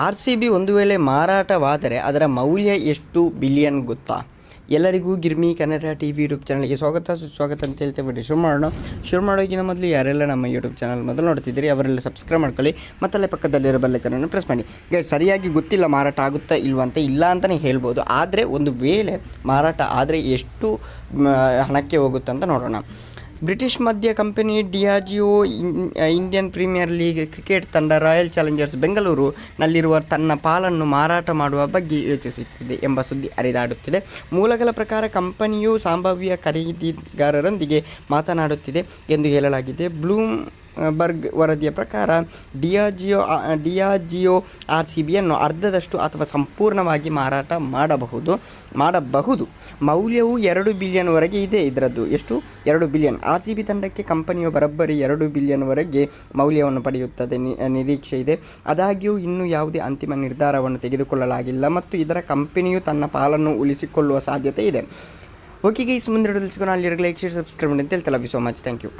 R C B ಒಂದು ವೇಳೆ ಮಾರಾಟವಾದರೆ ಅದರ ಮೌಲ್ಯ ಎಷ್ಟು ಬಿಲಿಯನ್ ಗೊತ್ತಾ? ಎಲ್ಲರಿಗೂ Girmi Kannada T V YouTube ಚಾನಲ್ಗೆ ಸ್ವಾಗತ, ಸುಸ್ವಾಗತ ಅಂತ ಹೇಳ್ತೇವೆ ಬಿಡಿ. ಶುರು ಮಾಡೋಣ. ಶುರು ಮಾಡೋಕ್ಕಿಂತ ಮೊದಲು ಯಾರೆಲ್ಲ ನಮ್ಮ ಯೂಟ್ಯೂಬ್ ಚಾನಲ್ ಮೊದಲು ನೋಡ್ತಿದ್ದೀರಿ, ಅವರೆಲ್ಲ ಸಬ್ಸ್ಕ್ರೈಬ್ ಮಾಡ್ಕೊಳ್ಳಿ. ಮತ್ತಲ್ಲೇ ಪಕ್ಕದಲ್ಲಿರೋ ಬೆಲ್ಲೈಕನನ್ನು ಪ್ರೆಸ್ ಮಾಡಿ. ಈಗ ಸರಿಯಾಗಿ ಗೊತ್ತಿಲ್ಲ ಮಾರಾಟ ಆಗುತ್ತಾ ಇಲ್ವಂತೆ ಇಲ್ಲ ಅಂತಲೇ ಹೇಳ್ಬೋದು. ಆದರೆ ಒಂದು ವೇಳೆ ಮಾರಾಟ ಆದರೆ ಎಷ್ಟು ಹಣಕ್ಕೆ ಹೋಗುತ್ತೆ ಅಂತ ನೋಡೋಣ. ಬ್ರಿಟಿಷ್ ಮಧ್ಯ company Diageo Indian premier league cricket ತಂಡ ರಾಯಲ್ ಚಾಲೆಂಜರ್ಸ್ ಬೆಂಗಳೂರಿನಲ್ಲಿರುವ ತನ್ನ ಪಾಲನ್ನು ಮಾರಾಟ ಮಾಡುವ ಬಗ್ಗೆ ಯೋಚಿಸುತ್ತಿದೆ ಎಂಬ ಸುದ್ದಿ ಹರಿದಾಡುತ್ತಿದೆ. ಮೂಲಗಳ ಪ್ರಕಾರ ಕಂಪನಿಯು ಸಂಭಾವ್ಯ ಖರೀದಿಗಾರರೊಂದಿಗೆ ಮಾತನಾಡುತ್ತಿದೆ ಎಂದು ಹೇಳಲಾಗಿದೆ. ಬ್ಲೂಮ್ ಬರ್ಗ್ ವರದಿಯ ಪ್ರಕಾರ ಡಿಯಾಜಿಯೋ ಡಿಯಾಜಿಯೋ ಆರ್ ಸಿ ಬಿಯನ್ನು ಅರ್ಧದಷ್ಟು ಅಥವಾ ಸಂಪೂರ್ಣವಾಗಿ ಮಾರಾಟ ಮಾಡಬಹುದು ಮಾಡಬಹುದು. ಮೌಲ್ಯವು ಎರಡು ಬಿಲಿಯನ್ವರೆಗೆ ಇದೆ ಇದರದ್ದು. ಎಷ್ಟು? ಎರಡು ಬಿಲಿಯನ್. ಆರ್ ಸಿ ಬಿ ತಂಡಕ್ಕೆ ಕಂಪನಿಯು ಬರೋಬ್ಬರಿ ಎರಡು ಬಿಲಿಯನ್ವರೆಗೆ ಮೌಲ್ಯವನ್ನು ಪಡೆಯುತ್ತದೆ. ನಿರೀಕ್ಷೆ ಇದೆ. ಆದಾಗ್ಯೂ ಇನ್ನೂ ಯಾವುದೇ ಅಂತಿಮ ನಿರ್ಧಾರವನ್ನು ತೆಗೆದುಕೊಳ್ಳಲಾಗಿಲ್ಲ ಮತ್ತು ಇದರ ಕಂಪನಿಯು ತನ್ನ ಪಾಲನ್ನು ಉಳಿಸಿಕೊಳ್ಳುವ ಸಾಧ್ಯತೆ ಇದೆ. ಓಕೆ ಗೈಸ್ ಮುಂದೆ ಸಿಗೋಣ. ಅಲ್ಲಿರಲಿ ಲೈಕ್ ಶೇರ್ ಸಬ್ಸ್ಕ್ರೈಬ್ ಮಾಡಿ ಅಂತ ಹೇಳ್ತಲ್ಲ we so much thank you